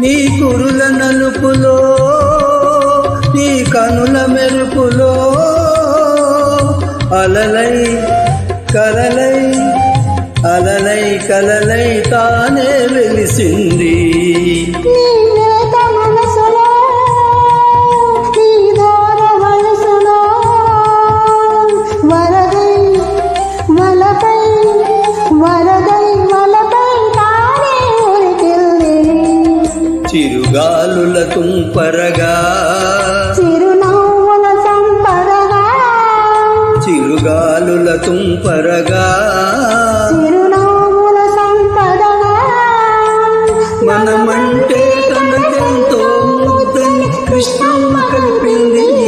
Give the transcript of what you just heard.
నీ కురుల నలుపులో నీ కనుల మెరుపులో అలలై కలలై అలలై కలలై తానే వెలిసింది. చిరుగాలుల తుంపరగా. చిరునవ్వుల సంపరగా. చిరుగాలుల తుంపరగా. చిరునవ్వుల సంపదగా. మనమంటే తనకెంతో ముద్దని కృష్ణమ్మ కల్పింది.